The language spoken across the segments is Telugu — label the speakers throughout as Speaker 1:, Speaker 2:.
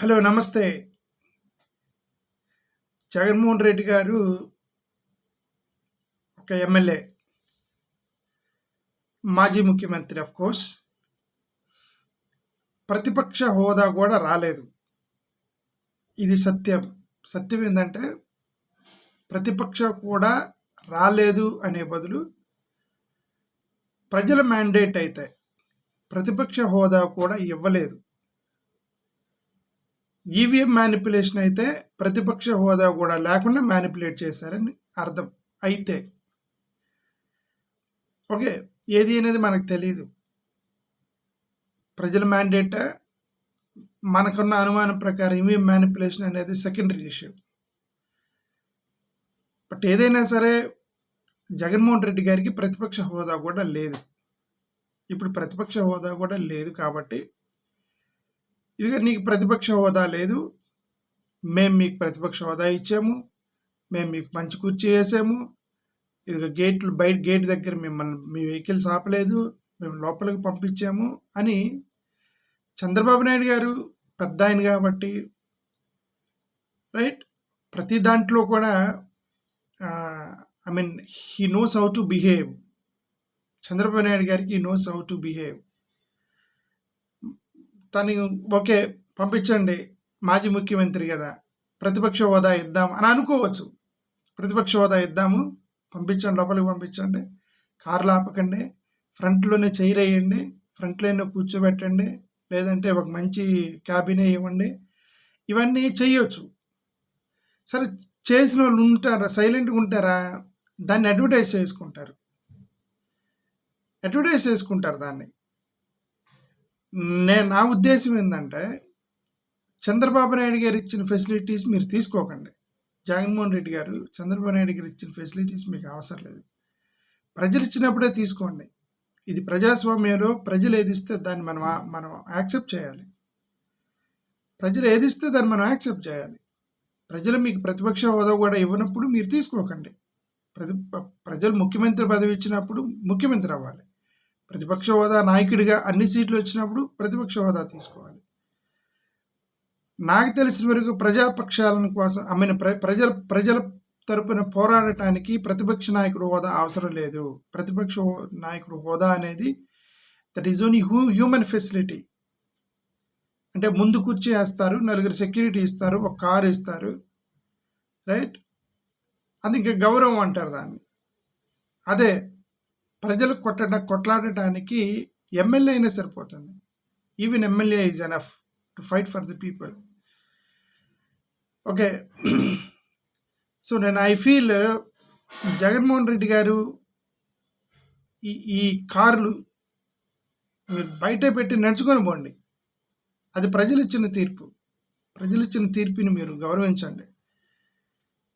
Speaker 1: హలో నమస్తే. జగన్మోహన్ రెడ్డి గారు ఒక ఎమ్మెల్యే. మాజీ ముఖ్యమంత్రి ఆఫ్ కోర్స్ ప్రతిపక్ష హోదా కూడా రాలేదు. ఇది సత్యం. సత్యం ఏంటంటే ప్రతిపక్ష కూడా రాలేదు అనే బదులు ప్రజల మ్యాండేట్ అయితే ప్రతిపక్ష హోదా కూడా ఇవ్వలేదు. ఈవీఎం మ్యానిపులేషన్ అయితే ప్రతిపక్ష హోదా కూడా లేకుండా మ్యానిపులేట్ చేశారని అర్థం. అయితే ఓకే ఏది అనేది మనకు తెలియదు ప్రజల మ్యాండేట్ మనకున్న అనుమానం ప్రకారం ఈవీఎం మ్యానిపులేషన్ అనేది సెకండరీ ఇష్యూ బట్ ఏదైనా సరే జగన్మోహన్ రెడ్డి గారికి ప్రతిపక్ష హోదా కూడా లేదు. ఇప్పుడు ప్రతిపక్ష హోదా కూడా లేదు కాబట్టి ఇదిగా నీకు ప్రతిపక్ష హోదా లేదు. మేము మీకు ప్రతిపక్ష హోదా ఇచ్చాము. మేము మీకు మంచి కుర్చీ వేసాము. ఇదిగో గేట్లు బయట గేట్ దగ్గర మిమ్మల్ని మీ వెహికల్స్ ఆపలేదు. మేము లోపలికి పంపించాము అని చంద్రబాబు నాయుడు గారు పెద్ద ఆయన కాబట్టి రైట్? ప్రతి దాంట్లో కూడా I mean he knows how to behave Chandrababu Naidu గారికి నోస్ హౌ టు బిహేవ్ తను ఓకే పంపించండి. మాజీ ముఖ్యమంత్రి కదా. ప్రతిపక్ష హోదా ఇద్దాం అని అనుకోవచ్చు. ప్రతిపక్ష హోదా ఇద్దాము. పంపించండి లోపలికి పంపించండి. కార్లు ఆపకండి. ఫ్రంట్లోనే చైర్ వేయండి. కూర్చోబెట్టండి. లేదంటే ఒక మంచి క్యాబినే ఇవ్వండి. ఇవన్నీ చేయొచ్చు. సరే చేసిన వాళ్ళు ఉంటారా? సైలెంట్గా ఉంటారా? దాన్ని అడ్వర్టైజ్ చేసుకుంటారు. అడ్వర్టైజ్ చేసుకుంటారు దాన్ని. నేను నా ఉద్దేశం ఏంటంటే చంద్రబాబు నాయుడు గారు ఇచ్చిన ఫెసిలిటీస్ మీరు తీసుకోకండి. జగన్మోహన్ రెడ్డి గారు చంద్రబాబు నాయుడు గారు ఇచ్చిన ఫెసిలిటీస్ మీకు అవసరం లేదు. ప్రజలు ఇచ్చినప్పుడే తీసుకోండి. ఇది ప్రజాస్వామ్యంలో ప్రజలు ఏదిస్తే దాన్ని మనం మనం యాక్సెప్ట్ చేయాలి. ప్రజలు ఏదిస్తే దాన్ని మనం యాక్సెప్ట్ చేయాలి. ప్రజలు మీకు ప్రతిపక్ష హోదా కూడా ఇవ్వనప్పుడు మీరు తీసుకోకండి. ప్రతి ప్రజలు ముఖ్యమంత్రి పదవి ఇచ్చినప్పుడు ముఖ్యమంత్రి అవ్వాలి. ప్రతిపక్ష హోదా నాయకుడిగా అన్ని సీట్లు వచ్చినప్పుడు ప్రతిపక్ష హోదా తీసుకోవాలి. నాకు తెలిసిన వరకు ప్రజాపక్షాలను కోసం ఐ మీన్ ప్ర ప్రజల ప్రజల తరపున పోరాడటానికి ప్రతిపక్ష నాయకుడు హోదా అవసరం లేదు. ప్రతిపక్ష నాయకుడు హోదా అనేది that is only hu human facility అంటే ముందు కూర్చి వేస్తారు నలుగురు సెక్యూరిటీ ఇస్తారు ఒక కారు ఇస్తారు రైట్ అది ఇంకా గౌరవం అంటారు దాన్ని. అదే ప్రజలు కొట్టడ కొట్లాడటానికి ఎమ్మెల్యే అయినా సరిపోతుంది. Even MLA is enough to fight for the people okay so నేను ఐ ఫీల్ జగన్మోహన్ రెడ్డి గారు ఈ ఈ కార్లు మీరు బయట పెట్టి నడుచుకొని పోండి. అది ప్రజలు ఇచ్చిన తీర్పు. ప్రజలు ఇచ్చిన తీర్పుని మీరు గౌరవించండి.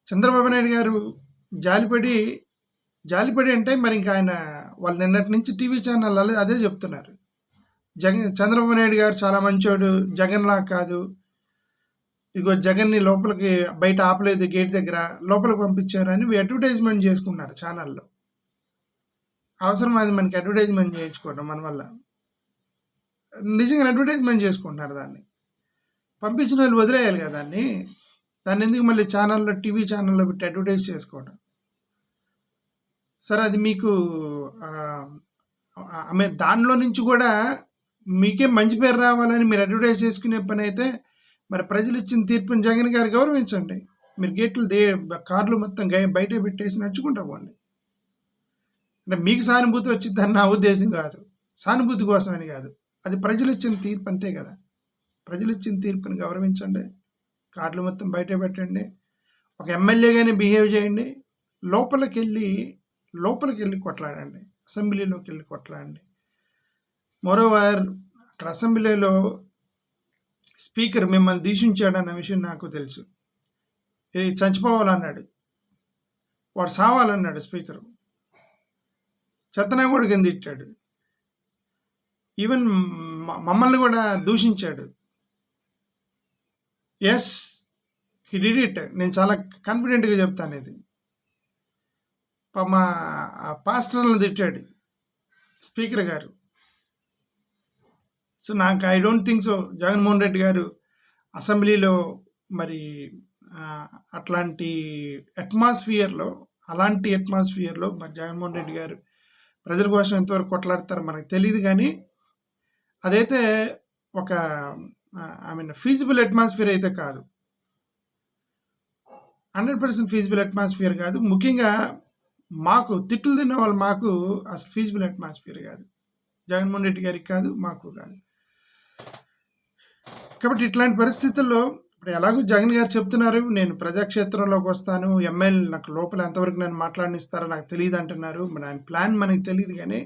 Speaker 1: చంద్రబాబు నాయుడు గారు జాలిపడి జాలిపడి అంటే మరి ఇంకా ఆయన వాళ్ళు నిన్నటి నుంచి టీవీ ఛానల్ అదే చెప్తున్నారు. జగన్ చంద్రబాబు నాయుడు గారు చాలా మంచోడు జగన్లా కాదు. ఇదిగో జగన్ని లోపలికి బయట ఆపలేదు గేట్ దగ్గర లోపలికి పంపించారు అని అడ్వర్టైజ్మెంట్ చేసుకున్నారు ఛానల్లో. అవసరం అది మనకి అడ్వర్టైజ్మెంట్ చేయించుకోవడం మన వల్ల. నిజంగా అడ్వర్టైజ్మెంట్ చేసుకుంటున్నారు దాన్ని. పంపించిన వాళ్ళు వదిలేయాలి కదా దాన్ని. దాన్ని ఎందుకు మళ్ళీ ఛానల్లో టీవీ ఛానల్లో పెట్టి అడ్వర్టైజ్ చేసుకోవడం? సరే అది మీకు ఆమె దానిలో నుంచి కూడా మీకే మంచి పేరు రావాలని మీరు అడ్వర్టైజ్ చేసుకునే పని అయితే మరి ప్రజలు ఇచ్చిన తీర్పుని జగన్ గారు గౌరవించండి. మీరు గేట్లు దే కార్లు మొత్తం గై బయట పెట్టేసి నడుచుకుంటా పోండి. అంటే మీకు సానుభూతి వచ్చిందని నా ఉద్దేశం కాదు. సానుభూతి కోసమని కాదు. అది ప్రజలు ఇచ్చిన తీర్పు అంతే కదా. ప్రజలు ఇచ్చిన తీర్పుని గౌరవించండి. కార్లు మొత్తం బయట పెట్టండి. ఒక ఎమ్మెల్యేగానే బిహేవ్ చేయండి. లోపలికి వెళ్ళి లోపలికి వెళ్ళి కొట్లాడండి. అసెంబ్లీలోకి వెళ్ళి కొట్లాడండి. మరోవర్ అక్కడ అసెంబ్లీలో స్పీకర్ మిమ్మల్ని దూషించాడన్న విషయం నాకు తెలుసు. ఏ చచ్చిపోవాలన్నాడు. వాడు సావాలన్నాడు స్పీకరు. చెత్తనా కూడా కింద ఇట్టాడు. ఈవెన్ మమ్మల్ని కూడా దూషించాడు. Yes he did it. నేను చాలా కాన్ఫిడెంట్గా చెప్తాను ఇది మా పాస్టర్లను తిట్టాడు స్పీకర్ గారు. సో నాకు I don't think so Jaganmohan Reddy garu అసెంబ్లీలో మరి అట్లాంటి అట్మాస్ఫియర్లో అలాంటి అట్మాస్ఫియర్లో మరి జగన్మోహన్ రెడ్డి గారు ప్రజల కోసం ఎంతవరకు కొట్లాడతారో మనకు తెలియదు కానీ అదైతే ఒక ఐ మీన్ ఫీజిబుల్ అట్మాస్ఫియర్ అయితే కాదు. హండ్రెడ్ పర్సెంట్ ఫీజిబుల్ అట్మాస్ఫియర్ కాదు. ముఖ్యంగా మాకు తిట్లు తిన్న వాళ్ళు మాకు అసలు ఫీజిబుల్ అట్మాస్ఫియర్ కాదు. జగన్మోహన్ రెడ్డి గారికి కాదు మాకు కాదు. కాబట్టి ఇట్లాంటి పరిస్థితుల్లో ఇప్పుడు ఎలాగో జగన్ గారు చెప్తున్నారు నేను ప్రజాక్షేత్రంలోకి వస్తాను ఎమ్మెల్యే నాకు లోపల ఎంతవరకు నన్ను మాట్లాడినిస్తారో నాకు తెలియదు అంటున్నారు మరి ఆయన ప్లాన్ మనకి తెలియదు కానీ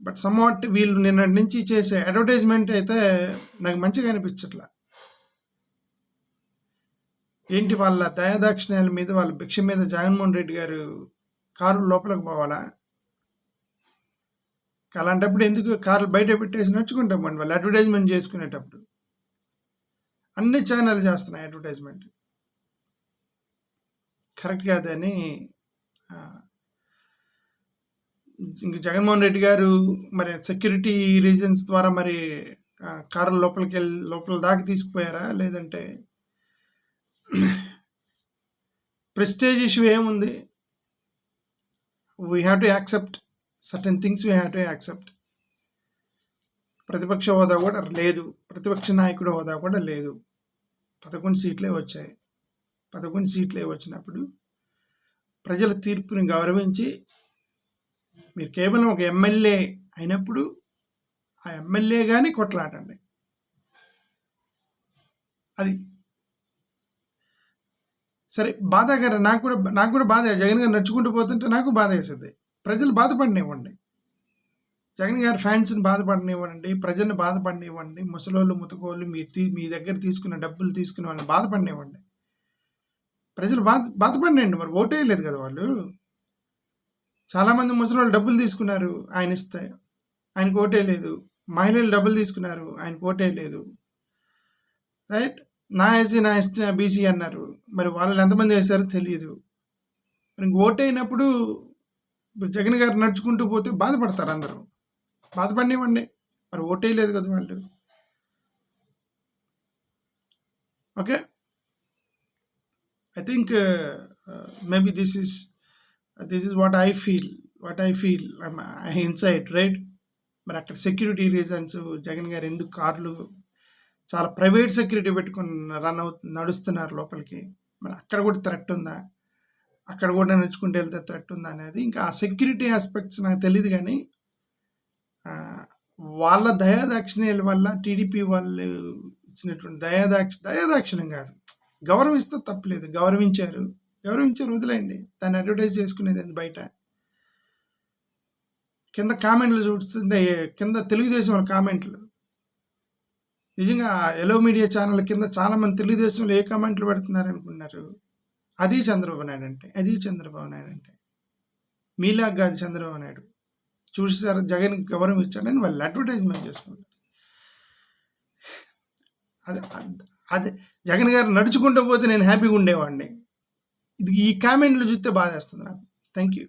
Speaker 1: బట్ సమ్వాట్ వీళ్ళు నిన్నటి నుంచి చేసే అడ్వర్టైజ్మెంట్ అయితే నాకు మంచిగా అనిపించట్లా. ఏంటి వాళ్ళ దయాదాక్షిణ్యాల మీద వాళ్ళ భిక్ష మీద జగన్మోహన్ రెడ్డి గారు కారు లోపలికి పోవాలా? అలాంటప్పుడు ఎందుకు కార్లు బయట పెట్టేసి నడుచుకుంటామండి వాళ్ళు అడ్వర్టైజ్మెంట్ చేసుకునేటప్పుడు? అన్ని ఛానల్ చేస్తున్నాయి అడ్వర్టైజ్మెంట్. కరెక్ట్ కాదని ఇంక జగన్మోహన్ రెడ్డి గారు మరి సెక్యూరిటీ రీజన్స్ ద్వారా మరి కారు లోపలికి వెళ్ళి లోపల దాకా తీసుకుపోయారా? లేదంటే ప్రెస్టేజ్ ఇష్యూ ఏముంది? We have to accept certain things we have to accept ప్రతిపక్ష హోదా కూడా లేదు. ప్రతిపక్ష నాయకుడు హోదా కూడా లేదు. పదకొండు సీట్లే వచ్చాయి. పదకొండు సీట్లే వచ్చినప్పుడు ప్రజల తీర్పుని గౌరవించి మీరు కేవలం ఒక ఎమ్మెల్యే అయినప్పుడు ఆ ఎమ్మెల్యే కానీ కొట్లాడండి. అది సరే బాధాకర నాకు కూడా నాకు కూడా బాధ. జగన్ గారు నడుచుకుంటూ పోతుంటే నాకు బాధ వేస్తుంది ప్రజలు బాధపడినివ్వండి. జగన్ గారి ఫ్యాన్స్ని బాధపడనివ్వండి ప్రజల్ని బాధపడనివ్వండి ముసలోళ్ళు ముతకోళ్ళు మీ తీ మీ దగ్గర తీసుకున్న డబ్బులు తీసుకున్న వాళ్ళని బాధపడినివ్వండి. ప్రజలు బాధ బాధపడినండి మరి. ఓటేయలేదు కదా వాళ్ళు. చాలామంది ముసలోళ్ళు డబ్బులు తీసుకున్నారు ఆయన ఇస్తే. ఆయనకు ఓటేయలేదు మహిళలు డబ్బులు తీసుకున్నారు ఆయనకు ఓటేయలేదు రైట్? నా ఎస్సీ నా ఎస్టీ నా బీసీ అన్నారు. మరి వాళ్ళు ఎంతమంది వేశారో తెలియదు. మరి ఇంక అయినప్పుడు ఇప్పుడు జగన్ గారు నడుచుకుంటూ పోతే బాధపడతారు అందరూ. బాధపడినివ్వండి. మరి ఓటేయలేదు కదా వాళ్ళు. Okay? I think maybe this is this is what I feel what I feel I inside right మరి అక్కడ సెక్యూరిటీ రీజన్స్ జగన్ గారు ఎందుకు కార్లు చాలా ప్రైవేట్ సెక్యూరిటీ పెట్టుకుని రన్ అవు నడుస్తున్నారు లోపలికి. మరి అక్కడ కూడా థ్రెట్ ఉందా? అక్కడ కూడా నడుచుకుంటూ వెళ్తే థ్రెట్ ఉందా అనేది? ఇంకా ఆ సెక్యూరిటీ ఆస్పెక్ట్స్ నాకు తెలియదు కానీ వాళ్ళ దయాదాక్షిణ్యాల వల్ల టీడీపీ వాళ్ళు ఇచ్చినటువంటి దయాదాక్ష దయాదాక్షిణ్యం కాదు. గౌరవిస్తే తప్పలేదు. గౌరవించారు. గౌరవించారు వదిలేయండి. దాన్ని అడ్వర్టైజ్ చేసుకునేది అది బయట? కింద కామెంట్లు చూస్తుంటే కింద తెలుగుదేశం వాళ్ళ కామెంట్లు నిజంగా ఎలో మీడియా ఛానల్ కింద చాలామంది తెలుగుదేశంలో ఏ కామెంట్లు పెడుతున్నారు అనుకున్నారు అది చంద్రబాబు నాయుడు అంటే అది చంద్రబాబు నాయుడు అంటే. మీలా కాదు చంద్రబాబు నాయుడు. చూసారు జగన్ గౌరవం ఇచ్చాడని వాళ్ళు అడ్వర్టైజ్మెంట్ చేసుకుంటారు. అదే అది- అది జగన్ గారు నడుచుకుంటూ పోతే నేను హ్యాపీగా ఉండేవాడిని. ఇది ఈ కామెంట్లు చూస్తే బాధేస్తుంది నాకు. Thank you